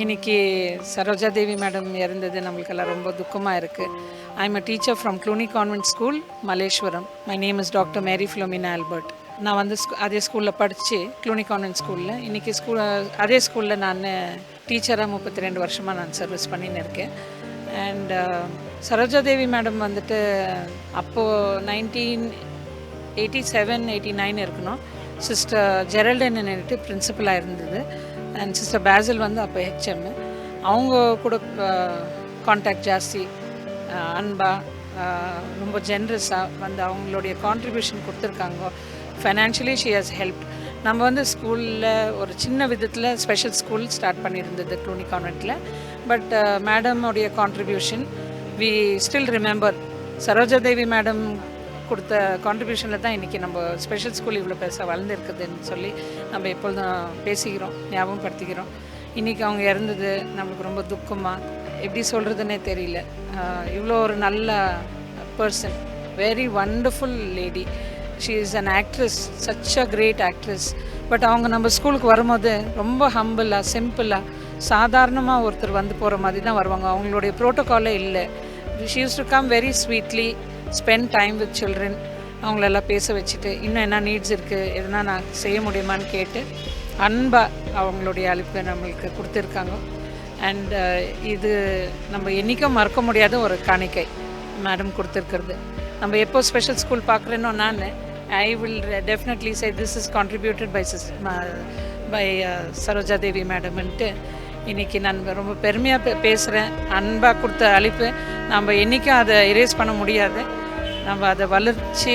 இன்னைக்கு சரோஜா தேவி மேடம் இறந்தது நம்மளுக்கெல்லாம் ரொம்ப துக்கமாக இருக்குது I am a teacher from Cluny convent school Malleswaram my name is doctor Mary Philomena Albert நான் வந்து ஸ்கூ- அதே ஸ்கூலில் படித்து க்ளூனி கான்வென்ட் ஸ்கூலில் இன்றைக்கி ஸ்கூல் அதே ஸ்கூலில் நான் டீச்சராக முப்பத்தி ரெண்டு வருஷமாக நான் சர்வீஸ் பண்ணின்னு இருக்கேன். And uh, Saroja Devi madam வந்துட்டு அப்போது nineteen eighty seven eighty nine இருக்கணும் சிஸ்டர் ஜெரல்டன் நின்றுட்டு பிரின்சிபலாக இருந்தது. அண்ட் சிஸ்டர் பேசில் வந்து அப்போ ஹெச்எம் அவங்க கூட காண்டாக்ட் ஜாஸ்தி. அன்பா ரொம்ப ஜென்ரஸாக வந்து அவங்களுடைய கான்ட்ரிபியூஷன் கொடுத்துருக்காங்க. ஃபைனான்ஷியலி ஷி ஹஸ் ஹெல்ப் நம்ம வந்து ஸ்கூலில் ஒரு சின்ன விதத்தில் ஸ்பெஷல் ஸ்கூல் ஸ்டார்ட் பண்ணியிருந்தது க்ளூனி கான்வெண்ட்டில் but மேடமுடைய contribution we still remember Saroja Devi madam கொடுத்த கான்ட்ரிபியூஷனில் தான் இன்றைக்கி நம்ம ஸ்பெஷல் ஸ்கூல் இவ்வளோ பெருசாக வளர்ந்துருக்குதுன்னு சொல்லி நம்ம எப்பொழுதும் பேசிக்கிறோம் ஞாபகம் படுத்திக்கிறோம் இன்றைக்கி அவங்க இறந்தது நம்மளுக்கு ரொம்ப துக்கமாக எப்படி சொல்கிறதுனே தெரியல. இவ்வளோ ஒரு நல்ல person very wonderful lady she is an actress such a great actress but அவங்க நம்ம ஸ்கூலுக்கு வரும்போது ரொம்ப ஹம்பிளாக சிம்பிளாக சாதாரணமாக ஒருத்தர் வந்து போகிற மாதிரி தான் வருவாங்க. அவங்களுடைய ப்ரோட்டோக்காலே இல்லை. She use to come very sweetly spend time with children அவங்களெல்லாம் பேச வச்சுட்டு இன்னும் என்ன நீட்ஸ் இருக்குது எதுனா நான் செய்ய முடியுமான்னு கேட்டு அன்பாக அவங்களுடைய அழைப்பை நம்மளுக்கு கொடுத்துருக்காங்க. அண்ட் uh, இது நம்ம என்றைக்கும் மறக்க முடியாத ஒரு காணிக்கை மேடம் கொடுத்துருக்கிறது. நம்ம எப்போ ஸ்பெஷல் ஸ்கூல் பார்க்குறேனோ நான் I will definitely say this is contributed by sis by Saroja Devi மேடம்ன்ட்டு இன்றைக்கி நான் ரொம்ப பெருமையாக பே பேசுகிறேன் அன்பாக கொடுத்த அழைப்பு. நம்ம என்றைக்கும் அதை எரேஸ் பண்ண முடியாது. நம்ம அதை வளர்ச்சி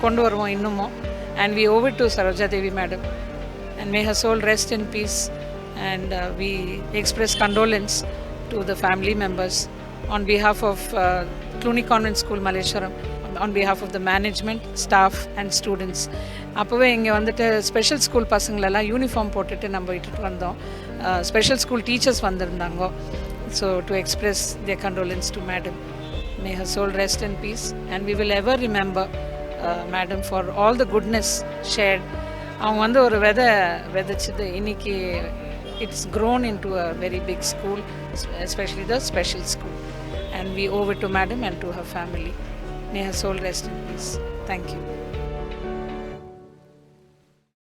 கொண்டு வருவோம் இன்னமும் and we over to Saroja Devi madam and may her soul rest in peace and we express condolence to the family members on behalf of of convent school Malleswaram on behalf of the management staff and students அப்போவே இங்கே வந்துட்டு special school பசங்களெல்லாம் uniform போட்டுட்டு நம்ம இட்டுட்டு வந்தோம். Special school teachers வந்திருந்தாங்க. So to express the condolence to madam may her soul rest and peace and we will ever remember madam for all the goodness shared அவங்க வந்து ஒரு விதை விதைச்சது. இன்னைக்கு it's grown into a very big school especially the special school and we over to madam and to her May her soul rest in peace. Thank you.